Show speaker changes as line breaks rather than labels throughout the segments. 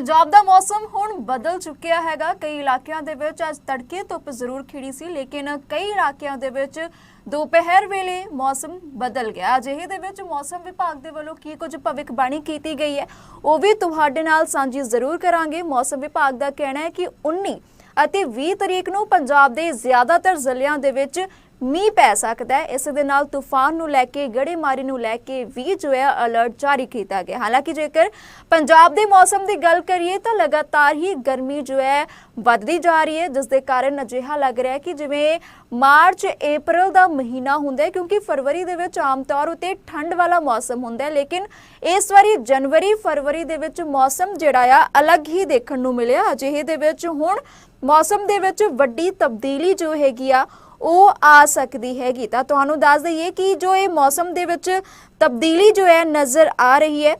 ਪੰਜਾਬ ਦਾ ਮੌਸਮ ਹੁਣ ਬਦਲ ਚੁੱਕਿਆ ਹੈਗਾ। ਕਈ ਇਲਾਕਿਆਂ ਦੇ ਵਿੱਚ ਅੱਜ ਤੜਕੇ ਧੁੱਪ ਜ਼ਰੂਰ ਖਿੜੀ ਸੀ, ਲੇਕਿਨ ਕਈ ਇਲਾਕਿਆਂ ਦੇ ਵਿੱਚ ਦੁਪਹਿਰ ਵੇਲੇ ਮੌਸਮ ਬਦਲ ਗਿਆ। ਅਜਿਹੇ ਦੇ ਵਿੱਚ ਮੌਸਮ ਵਿਭਾਗ ਦੇ ਵੱਲੋਂ ਕੀ ਕੁਝ ਭਵਿੱਖਬਾਣੀ ਕੀਤੀ ਗਈ ਹੈ, ਉਹ ਵੀ ਤੁਹਾਡੇ ਨਾਲ ਸਾਂਝੀ ਜ਼ਰੂਰ ਕਰਾਂਗੇ। ਮੌਸਮ ਵਿਭਾਗ ਦਾ ਕਹਿਣਾ ਹੈ ਕਿ 19 ਅਤੇ 20 ਤਰੀਕ ਨੂੰ ਪੰਜਾਬ ਦੇ ਜ਼ਿਆਦਾਤਰ ਜ਼ਿਲ੍ਹਿਆਂ ਦੇ ਵਿੱਚ ਮੀਂਹ ਪੈ ਸਕਦਾ ਹੈ। ਇਸ ਦੇ ਨਾਲ ਤੂਫਾਨ ਨੂੰ ਲੈ ਕੇ, ਗੜੇਮਾਰੀ ਨੂੰ ਲੈ ਕੇ ਵੀ ਜੋ ਹੈ ਅਲਰਟ ਜਾਰੀ ਕੀਤਾ ਗਿਆ। ਹਾਲਾਂਕਿ ਜੇਕਰ ਪੰਜਾਬ ਦੇ ਮੌਸਮ ਦੀ ਗੱਲ ਕਰੀਏ ਤਾਂ ਲਗਾਤਾਰ ਹੀ ਗਰਮੀ ਜੋ ਹੈ ਵੱਧਦੀ ਜਾ ਰਹੀ ਹੈ। ਜਿਸ ਦੇ ਕਾਰਨ ਅਜਿਹਾ ਲੱਗ ਰਿਹਾ ਹੈ ਕਿ ਜਿਵੇਂ ਮਾਰਚ ਅਪ੍ਰੈਲ ਦਾ ਮਹੀਨਾ ਹੁੰਦਾ ਹੈ, ਕਿਉਂਕਿ ਫਰਵਰੀ ਦੇ ਵਿੱਚ ਆਮ ਤੌਰ ਉਤੇ ਠੰਡ ਵਾਲਾ ਮੌਸਮ ਹੁੰਦਾ ਹੈ। ਲੇਕਿਨ ਇਸ ਵਾਰੀ ਜਨਵਰੀ, ਫਰਵਰੀ ਦੇ ਵਿੱਚ ਮੌਸਮ ਜਿਹੜਾ ਆ, ਅਲੱਗ ਹੀ ਦੇਖਣ ਨੂੰ ਮਿਲਿਆ। ਅਜਿਹੇ ਦੇ ਵਿੱਚ ਹੁਣ ਮੌਸਮ ਦੇ ਵਿੱਚ ਵੱਡੀ ਤਬਦੀਲੀ ਜੋ ਹੈਗੀ ਆ ਉਹ ਆ ਸਕਦੀ ਹੈਗੀ। ਤਾਂ ਤੁਹਾਨੂੰ ਦੱਸ ਦਈਏ ਕਿ ਜੋ ਇਹ ਮੌਸਮ ਦੇ ਵਿੱਚ ਤਬਦੀਲੀ ਜੋ ਹੈ ਨਜ਼ਰ ਆ ਰਹੀ ਹੈ,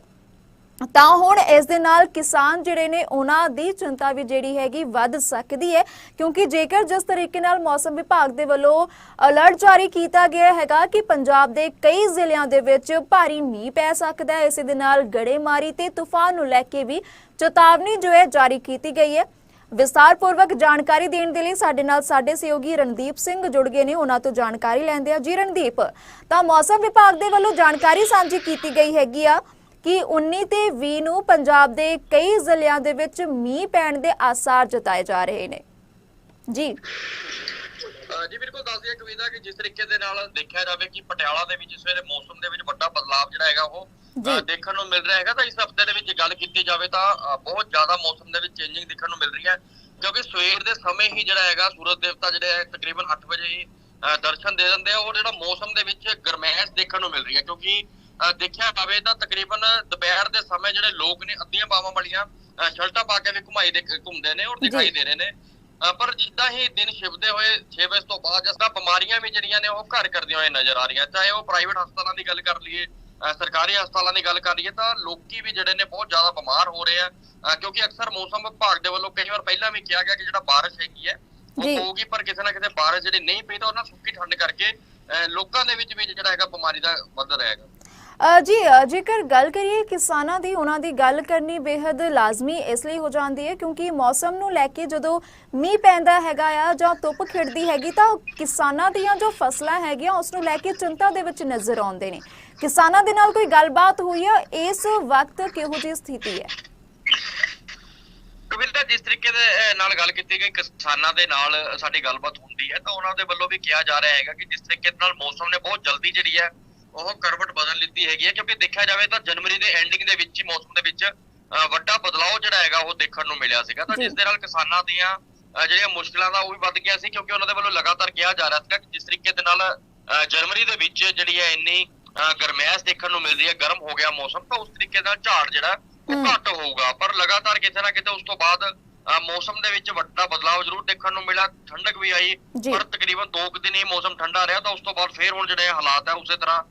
ਤਾਂ ਹੁਣ ਇਸ ਦੇ ਨਾਲ ਕਿਸਾਨ ਜਿਹੜੇ ਨੇ ਉਹਨਾਂ ਦੀ ਚਿੰਤਾ ਵੀ ਜਿਹੜੀ ਹੈਗੀ ਵੱਧ ਸਕਦੀ ਹੈ, ਕਿਉਂਕਿ ਜੇਕਰ ਜਿਸ ਤਰੀਕੇ ਨਾਲ ਮੌਸਮ ਵਿਭਾਗ ਦੇ ਵੱਲੋਂ ਅਲਰਟ ਜਾਰੀ ਕੀਤਾ ਗਿਆ ਹੈਗਾ ਕਿ ਪੰਜਾਬ ਦੇ ਕਈ ਜ਼ਿਲ੍ਹਿਆਂ ਦੇ ਵਿੱਚ ਭਾਰੀ ਮੀਂਹ ਪੈ ਸਕਦਾ ਹੈ, ਇਸੇ ਦੇ ਨਾਲ ਗੜੇਮਾਰੀ ਤੇ ਤੂਫਾਨ ਨੂੰ ਲੈ ਕੇ ਵੀ ਚੇਤਾਵਨੀ ਜੋ ਹੈ ਜਾਰੀ ਕੀਤੀ ਗਈ ਹੈ। ਵਿਸਤਾਰਪੂਰਵਕ ਜਾਣਕਾਰੀ ਦੇਣ ਦੇ ਲਈ ਸਾਡੇ ਨਾਲ ਸਾਡੇ ਸਹਿਯੋਗੀ ਰਣਦੀਪ ਸਿੰਘ ਜੁੜ ਗਏ ਨੇ। ਉਹਨਾਂ ਤੋਂ ਜਾਣਕਾਰੀ ਲੈਂਦੇ ਆ ਜੀ ਰਣਦੀਪ, ਤਾਂ ਮੌਸਮ ਵਿਭਾਗ ਦੇ ਵੱਲੋਂ ਜਾਣਕਾਰੀ ਸਾਂਝੀ ਕੀਤੀ ਗਈ ਹੈਗੀ ਆ ਕਿ 19 ਤੇ 20 ਨੂੰ ਪੰਜਾਬ ਦੇ ਕਈ ਜ਼ਿਲ੍ਹਿਆਂ ਦੇ ਵਿੱਚ ਮੀਂਹ ਪੈਣ ਦੇ ਆਸਾਰ ਜਤਾਏ ਜਾ ਰਹੇ ਨੇ। ਜੀ।
ਜੀ ਬਿਲਕੁਲ ਦੱਸ ਦਈਏ ਕਵਿਤਾ ਕਿ ਜਿਸ ਤਰੀਕੇ ਦੇ ਨਾਲ ਦੇਖਿਆ ਜਾਵੇ ਕਿ ਪਟਿਆਲਾ ਦੇ ਵਿੱਚ ਇਸ ਵੇਲੇ ਮੌਸਮ ਦੇ ਵਿੱਚ ਵੱਡਾ ਬਦਲਾਅ ਜਿਹੜਾ ਹੈਗਾ ਉਹ ਦੇਖਣ ਨੂੰ ਮਿਲ ਰਿਹਾ ਹੈਗਾ। ਤਾਂ ਇਸ ਹਫ਼ਤੇ ਦੇ ਵਿੱਚ ਗੱਲ ਕੀਤੀ ਜਾਵੇ ਤਾਂ ਬਹੁਤ ਜ਼ਿਆਦਾ ਮੌਸਮ ਦੇ ਵਿੱਚ ਚੇਂਜਿੰਗ ਦੇਖਣ ਨੂੰ ਮਿਲ ਰਹੀ ਹੈ। ਕਿਉਂਕਿ ਸਵੇਰ ਦੇ ਸਮੇਂ ਹੀ ਜਿਹੜਾ ਹੈਗਾ ਸੂਰਜ ਦੇਵਤਾ ਜਿਹੜੇ ਹੈ ਤਕਰੀਬਨ 8 ਵਜੇ ਹੀ ਦਰਸ਼ਨ ਦੇ ਦਿੰਦੇ ਆ ਔਰ ਜਿਹੜਾ ਮੌਸਮ ਦੇ ਵਿੱਚ ਗਰਮੈਸ਼ ਦੇਖਣ ਨੂੰ ਮਿਲ ਰਹੀ ਹੈ। ਕਿਉਂਕਿ ਦੇਖਿਆ ਜਾਵੇ ਤਾਂ ਤਕਰੀਬਨ ਦੁਪਹਿਰ ਦੇ ਸਮੇਂ ਜਿਹੜੇ ਲੋਕ ਨੇ ਅੱਧੀਆਂ ਬਾਹਾਂ ਵਾਲੀਆਂ ਸ਼ਰਟਾਂ ਪਾ ਕੇ ਵੀ ਘੁਮਾਈ ਦੇ ਘੁੰਮਦੇ ਨੇ ਔਰ ਦਿਖਾਈ। ਦੇ ਰਹੇ ਨੇ। ਪਰ ਜਿੱਦਾਂ ਹੀ ਦਿਨ ਛਿਪਦੇ ਹੋਏ 6 ਵਜੇ ਤੋਂ ਬਾਅਦ ਜਿਸ ਤਰ੍ਹਾਂ ਬਿਮਾਰੀਆਂ ਵੀ ਜਿਹੜੀਆਂ ਨੇ ਉਹ ਘਰ ਕਰਦੀਆਂ ਹੋਏ ਨਜ਼ਰ ਆ ਰਹੀਆਂ। ਚਾਹੇ ਉਹ ਪ੍ਰਾਈਵੇਟ ਹਸਪਤਾਲਾਂ ਦੀ ਗੱਲ ਕਰ ਲਈਏ ਸਰਕਾਰੀ ਹਸਪਤਾਲਾਂ ਦੀ ਗੱਲ ਕਰ ਲਈਏ ਤਾਂ ਲੋਕੀ ਵੀ ਜਿਹੜੇ ਨੇ ਬਹੁਤ ਜ਼ਿਆਦਾ ਬਿਮਾਰ ਹੋ ਰਹੇ ਆ। ਕਿਉਂਕਿ ਅਕਸਰ ਮੌਸਮ ਵਿਭਾਗ ਦੇ ਵੱਲੋਂ ਕਈ ਵਾਰ ਪਹਿਲਾਂ ਵੀ ਕਿਹਾ ਗਿਆ ਕਿ ਜਿਹੜਾ ਬਾਰਿਸ਼ ਹੈਗੀ ਹੈ ਉਹ। ਹੋਊਗੀ ਪਰ ਕਿਸੇ ਨਾ ਕਿਸੇ ਬਾਰਿਸ਼ ਜਿਹੜੀ ਨਹੀਂ ਪਈ ਤਾਂ ਉਹਨਾਂ ਸੁੱਕੀ ਠੰਡ ਕਰਕੇ ਲੋਕਾਂ ਦੇ ਵਿੱਚ ਵੀ ਜਿਹੜਾ ਹੈਗਾ ਬਿਮਾਰੀ ਦਾ ਵੱਧ ਰਿਹਾ ਹੈਗਾ।
ਜੀ ਜੇਕਰ ਗੱਲ ਕਰੀਏ ਕਿਸਾਨਾਂ ਦੀ, ਉਹਨਾਂ ਦੀ ਗੱਲ ਕਰਨੀ ਬੇहद ਲਾਜ਼ਮੀ ਇਸ ਲਈ ਹੋ ਜਾਂਦੀ ਹੈ ਕਿਉਂਕਿ ਮੌਸਮ ਨੂੰ ਲੈ ਕੇ ਜਦੋਂ ਮੀਂਹ ਪੈਂਦਾ ਹੈਗਾ ਆ ਜਾਂ ਧੁੱਪ ਖਿੜਦੀ ਹੈਗੀ ਤਾਂ ਕਿਸਾਨਾਂ ਦੀਆਂ ਜੋ ਫਸਲਾਂ ਹੈਗੀਆਂ ਉਸ ਨੂੰ ਲੈ ਕੇ ਚਿੰਤਾ ਦੇ ਵਿੱਚ ਨਜ਼ਰ ਆਉਂਦੇ ਨੇ। ਕਿਸਾਨਾਂ ਦੇ ਨਾਲ ਕੋਈ ਗੱਲਬਾਤ ਹੋਈ ਹੈ ਇਸ ਵਕਤ ਕਿਹੋ ਜਿਹੀ ਸਥਿਤੀ ਹੈ?
ਕਵਿਤਾ ਜਿਸ ਤਰੀਕੇ ਦੇ ਨਾਲ ਗੱਲ ਕੀਤੀ ਗਈ, ਕਿਸਾਨਾਂ ਦੇ ਨਾਲ ਸਾਡੀ ਗੱਲਬਾਤ ਹੁੰਦੀ ਹੈ ਤਾਂ ਉਹਨਾਂ ਦੇ ਵੱਲੋਂ ਵੀ ਕਿਹਾ ਜਾ ਰਿਹਾ ਹੈਗਾ ਕਿ ਜਿਸ ਤਰੀਕੇ ਨਾਲ ਮੌਸਮ ਨੇ ਬਹੁਤ ਜਲਦੀ ਜਿਹੜੀ ਹੈ ਉਹ ਕਰਵਟ ਬਦਲ ਲਿੱਤੀ ਹੈਗੀ ਹੈ ਕਿਉਂਕਿ ਦੇਖਿਆ ਜਾਵੇ ਤਾਂ ਜਨਵਰੀ ਦੇ ਐਂਡਿੰਗ ਦੇ ਵਿੱਚ ਹੀ ਮੌਸਮ ਦੇ ਵਿੱਚ ਵੱਡਾ ਬਦਲਾਅ ਜਿਹੜਾ ਹੈਗਾ ਉਹ ਦੇਖਣ ਨੂੰ ਮਿਲਿਆ ਸੀਗਾ ਤਾਂ
ਜੀ।
ਜਿਸ ਦੇ ਨਾਲ ਕਿਸਾਨਾਂ ਦੀਆਂ ਜਿਹੜੀਆਂ ਮੁਸ਼ਕਲਾਂ ਦਾ ਉਹ ਵੀ ਵੱਧ ਗਿਆ ਸੀ ਕਿਉਂਕਿ ਉਹਨਾਂ ਦੇ ਵੱਲੋਂ ਲਗਾਤਾਰ ਕਿਹਾ ਜਾ ਰਿਹਾ ਸੀਗਾ ਕਿ ਜਿਸ ਤਰੀਕੇ ਦੇ ਨਾਲ ਜਨਵਰੀ ਦੇ ਵਿੱਚ ਜਿਹੜੀ ਹੈ ਇੰਨੀ ਗਰਮੈਸ਼ ਦੇਖਣ ਨੂੰ ਮਿਲ ਰਹੀ ਹੈ ਗਰਮ ਹੋ ਗਿਆ ਮੌਸਮ ਤਾਂ ਉਸ ਤਰੀਕੇ ਨਾਲ ਝਾੜ ਜਿਹੜਾ ਉਹ। ਘੱਟ ਹੋਊਗਾ ਪਰ ਲਗਾਤਾਰ ਕਿਤੇ ਨਾ ਕਿਤੇ ਉਸ ਤੋਂ ਬਾਅਦ ਮੌਸਮ ਦੇ ਵਿੱਚ ਵੱਡਾ ਬਦਲਾਅ ਜ਼ਰੂਰ ਦੇਖਣ ਨੂੰ ਮਿਲਿਆ ਠੰਡਕ ਵੀ ਆਈ। ਪਰ ਤਕਰੀਬਨ 2 ਦਿਨ ਹੀ ਮੌਸਮ ਠੰਡਾ ਰਿਹਾ ਤਾਂ ਉਸ ਤੋਂ ਬਾਅਦ ਫੇਰ ਹੁਣ ਜਿਹੜੇ ਹਾਲਾਤ ਹੈ ਉਸੇ ਤਰ੍ਹਾਂ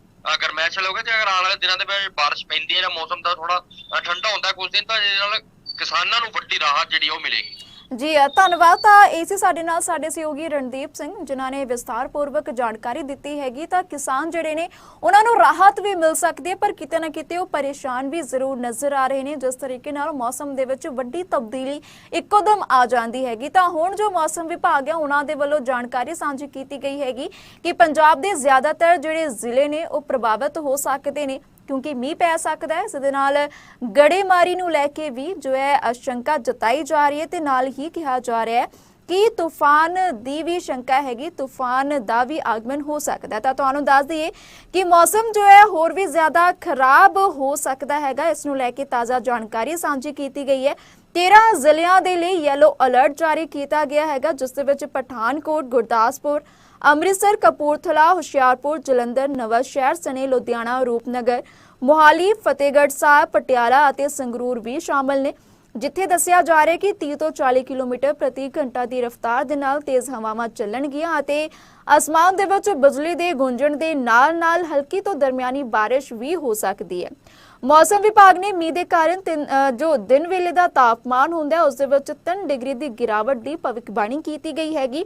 ਗਰਮੈਸ਼ ਵਾਲੇ ਹੋ ਗਏ ਤੇ ਅਗਰ ਆਉਣ ਵਾਲੇ ਦਿਨਾਂ ਦੇ ਵਿੱਚ ਬਾਰਿਸ਼ ਪੈਂਦੀ ਹੈ ਜਾਂ ਮੌਸਮ ਦਾ ਥੋੜਾ ਠੰਡਾ ਹੁੰਦਾ ਕੁਝ ਦਿਨ, ਤਾਂ ਇਹਦੇ ਨਾਲ ਕਿਸਾਨਾਂ ਨੂੰ ਵੱਡੀ ਰਾਹਤ ਜਿਹੜੀ ਉਹ ਮਿਲੇਗੀ।
ਜੀ ਧੰਨਵਾਦ ਤਾਂ ਇਸੇ ਸਾਡੇ ਨਾਲ ਸਾਡੇ ਸਹਿਯੋਗੀ ਰਣਦੀਪ ਸਿੰਘ, ਜਿਨ੍ਹਾਂ ਨੇ ਵਿਸਤਾਰਪੂਰਵਕ ਜਾਣਕਾਰੀ ਦਿੱਤੀ ਹੈਗੀ। ਤਾਂ ਕਿਸਾਨ ਜਿਹੜੇ ਨੇ, ਉਹਨਾਂ ਨੂੰ ਰਾਹਤ ਵੀ ਮਿਲ ਸਕਦੀ ਹੈ, ਪਰ ਕਿਤੇ ਨਾ ਕਿਤੇ ਉਹ ਪਰੇਸ਼ਾਨ ਵੀ ਜ਼ਰੂਰ ਨਜ਼ਰ ਆ ਰਹੇ ਨੇ। ਜਿਸ ਤਰੀਕੇ ਨਾਲ ਮੌਸਮ ਦੇ ਵਿੱਚ ਵੱਡੀ ਤਬਦੀਲੀ ਇੱਕੋਦਮ ਆ ਜਾਂਦੀ ਹੈਗੀ। ਤਾਂ ਹੁਣ ਜੋ ਮੌਸਮ ਵਿਭਾਗ ਹੈ, ਉਹਨਾਂ ਦੇ ਵੱਲੋਂ ਜਾਣਕਾਰੀ ਸਾਂਝੀ ਕੀਤੀ ਗਈ ਹੈਗੀ ਕਿ ਪੰਜਾਬ ਦੇ ਜ਼ਿਆਦਾਤਰ ਜਿਹੜੇ ਜ਼ਿਲ੍ਹੇ ਨੇ, ਉਹ ਪ੍ਰਭਾਵਿਤ ਹੋ ਸਕਦੇ ਨੇ। ਕਿਉਂਕਿ ਮੀਂਹ ਪੈ ਸਕਦਾ ਹੈ, ਇਸ ਦੇ ਨਾਲ ਗੜੇਮਾਰੀ ਨੂੰ ਲੈ ਕੇ ਵੀ ਜੋ ਹੈ ਸ਼ੰਕਾ ਜਤਾਈ ਜਾ ਰਹੀ ਹੈ ਤੇ ਨਾਲ ਹੀ ਕਿਹਾ ਜਾ ਰਿਹਾ ਹੈ ਕਿ ਤੂਫਾਨ ਦੀ ਵੀ ਸ਼ੰਕਾ ਹੈਗੀ, ਤੂਫਾਨ ਦਾ ਵੀ ਆਗਮਨ ਹੋ ਸਕਦਾ ਤਾਂ ਤੁਹਾਨੂੰ ਦੱਸ ਦਈਏ ਕਿ ਮੌਸਮ ਜੋ ਹੈ ਹੋਰ ਵੀ ਜ਼ਿਆਦਾ ਖਰਾਬ ਹੋ ਸਕਦਾ ਹੈਗਾ, ਇਸ ਨੂੰ ਲੈ ਕੇ ਤਾਜ਼ਾ ਜਾਣਕਾਰੀ ਸਾਂਝੀ ਕੀਤੀ ਗਈ ਹੈ। 13 ਜ਼ਿਲ੍ਹਿਆਂ ਦੇ ਲਈ ਯੈਲੋ ਅਲਰਟ ਜਾਰੀ ਕੀਤਾ ਗਿਆ ਹੈਗਾ, ਜਿਸ ਦੇ ਵਿੱਚ ਪਠਾਨਕੋਟ, ਗੁਰਦਾਸਪੁਰ, ਅੰਮ੍ਰਿਤਸਰ, ਕਪੂਰਥਲਾ, ਹੁਸ਼ਿਆਰਪੁਰ, ਜਲੰਧਰ ਨਵਾਂ ਸ਼ਹਿਰ ਸਨੇ ਲੁਧਿਆਣਾ, ਰੂਪਨਗਰ ਮੋਹਾਲੀ ਫਤਿਹਗੜ੍ਹ ਸਾਹਿਬ ਪਟਿਆਲਾ ਅਤੇ ਸੰਗਰੂਰ ਵੀ ਸ਼ਾਮਲ ਨੇ ਜਿੱਥੇ ਦੱਸਿਆ ਜਾ ਰਿਹਾ ਕਿ 30 ਤੋਂ 40 ਕਿਲੋਮੀਟਰ ਪ੍ਰਤੀ ਘੰਟਾ ਦੀ ਰਫ਼ਤਾਰ ਦੇ ਨਾਲ ਤੇਜ਼ ਹਵਾਵਾਂ ਚੱਲਣਗੀਆਂ ਅਤੇ ਅਸਮਾਨ ਦੇ ਵਿੱਚ ਬਿਜਲੀ ਦੇ ਗੂੰਜਣ ਦੇ ਨਾਲ-ਨਾਲ ਹਲਕੀ ਤੋਂ ਦਰਮਿਆਨੀ ਬਾਰਿਸ਼ ਵੀ ਹੋ ਸਕਦੀ ਹੈ। ਮੌਸਮ ਵਿਭਾਗ ਨੇ ਮੀਂਹ ਦੇ ਕਾਰਨ ਤਿੰਨ- ਜੋ ਦਿਨ ਵੇਲੇ ਦਾ ਤਾਪਮਾਨ ਹੁੰਦਾ ਹੈ ਉਸ ਦੇ ਵਿੱਚ 3 ਡਿਗਰੀ ਦੀ ਗਿਰਾਵਟ ਦੀ ਭਵਿੱਖਬਾਣੀ ਕੀਤੀ ਗਈ ਹੈਗੀ।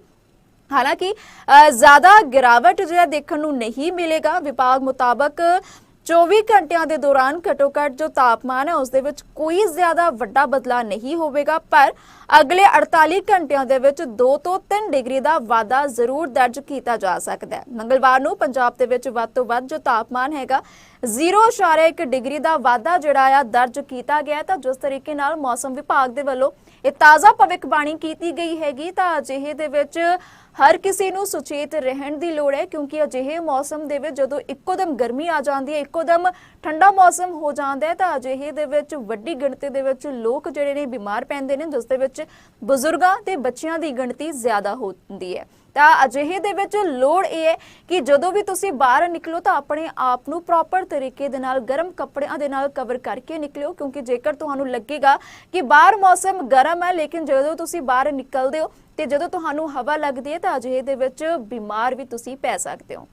ਹਾਲਾਂਕਿ ਅ, ਜ਼ਿਆਦਾ ਗਿਰਾਵਟ ਜਿਹੜਾ ਦੇਖਣ ਨੂੰ ਨਹੀਂ ਮਿਲੇਗਾ ਵਿਭਾਗ ਮੁਤਾਬਕ 24 ਘੰਟਿਆਂ ਦੇ ਦੌਰਾਨ ਘੱਟੋ-ਘੱਟ ਜੋ ਤਾਪਮਾਨ ਹੈ, ਉਸ ਦੇ ਵਿੱਚ ਕੋਈ ਜ਼ਿਆਦਾ ਵੱਡਾ ਬਦਲਾਅ ਨਹੀਂ ਹੋਵੇਗਾ, ਪਰ ਅਗਲੇ 48 ਘੰਟਿਆਂ ਦੇ ਵਿੱਚ 2 ਤੋਂ 3 ਡਿਗਰੀ ਦਾ ਵਾਧਾ ਜ਼ਰੂਰ ਦਰਜ ਕੀਤਾ ਜਾ ਸਕਦਾ ਹੈ। ਮੰਗਲਵਾਰ ਨੂੰ ਪੰਜਾਬ ਦੇ ਵਿੱਚ ਵੱਧ ਤੋਂ ਵੱਧ ਜੋ ਤਾਪਮਾਨ ਹੈਗਾ 0.1 ਡਿਗਰੀ ਦਾ ਵਾਧਾ ਜਿਹੜਾ ਆ ਦਰਜ ਕੀਤਾ ਗਿਆ ਤਾਂ ਜਿਸ ਤਰੀਕੇ ਨਾਲ ਮੌਸਮ ਵਿਭਾਗ ਦੇ ਵੱਲੋਂ ਇਹ ਤਾਜ਼ਾ ਭਵਿੱਖਬਾਣੀ ਕੀਤੀ ਗਈ ਹੈਗੀ, ਤਾਂ ਅਜਿਹੇ ਦੇ ਵਿੱਚ ਹਰ ਕਿਸੇ ਨੂੰ ਸੁਚੇਤ ਰਹਿਣ ਦੀ ਲੋੜ ਹੈ, ਕਿਉਂਕਿ ਅਜਿਹੇ ਮੌਸਮ ਦੇ ਵਿੱਚ ਜਦੋਂ ਇੱਕੋਦਮ ਗਰਮੀ ਆ ਜਾਂਦੀ ਹੈ, ਇੱਕੋਦਮ ਠੰਡਾ ਮੌਸਮ ਹੋ ਜਾਂਦਾ ਹੈ, ਤਾਂ ਅਜਿਹੇ ਦੇ ਵਿੱਚ ਵੱਡੀ ਗਿਣਤੀ ਦੇ ਵਿੱਚ ਲੋਕ ਜਿਹੜੇ ਨੇ ਬਿਮਾਰ ਪੈਂਦੇ ਨੇ, ਜਿਸ ਦੇ ਵਿੱਚ ਵਿੱਚ ਬਜ਼ੁਰਗਾਂ ਤੇ ਬੱਚਿਆਂ ਦੀ ਗਿਣਤੀ ਜ਼ਿਆਦਾ ਹੁੰਦੀ ਹੈ। ਤਾਂ ਅਜਿਹੇ ਦੇ ਵਿੱਚ ਲੋੜ ਇਹ ਹੈ ਕਿ ਜਦੋਂ ਵੀ ਤੁਸੀਂ ਬਾਹਰ ਨਿਕਲੋ ਤਾਂ ਆਪਣੇ ਆਪ ਨੂੰ ਪ੍ਰੋਪਰ ਤਰੀਕੇ ਦੇ ਨਾਲ, ਗਰਮ ਕੱਪੜਿਆਂ ਦੇ ਨਾਲ ਕਵਰ ਕਰਕੇ ਨਿਕਲਿਓ, ਕਿਉਂਕਿ ਜੇਕਰ ਤੁਹਾਨੂੰ ਲੱਗੇਗਾ ਕਿ ਬਾਹਰ ਮੌਸਮ ਗਰਮ ਹੈ, ਲੇਕਿਨ ਜਦੋਂ ਤੁਸੀਂ ਬਾਹਰ ਨਿਕਲਦੇ ਹੋ ਤੇ ਜਦੋਂ ਤੁਹਾਨੂੰ ਹਵਾ ਲੱਗਦੀ ਹੈ ਤਾਂ ਅਜਿਹੇ ਦੇ ਵਿੱਚ ਬਿਮਾਰ ਵੀ ਤੁਸੀਂ ਪੈ ਸਕਦੇ ਹੋ।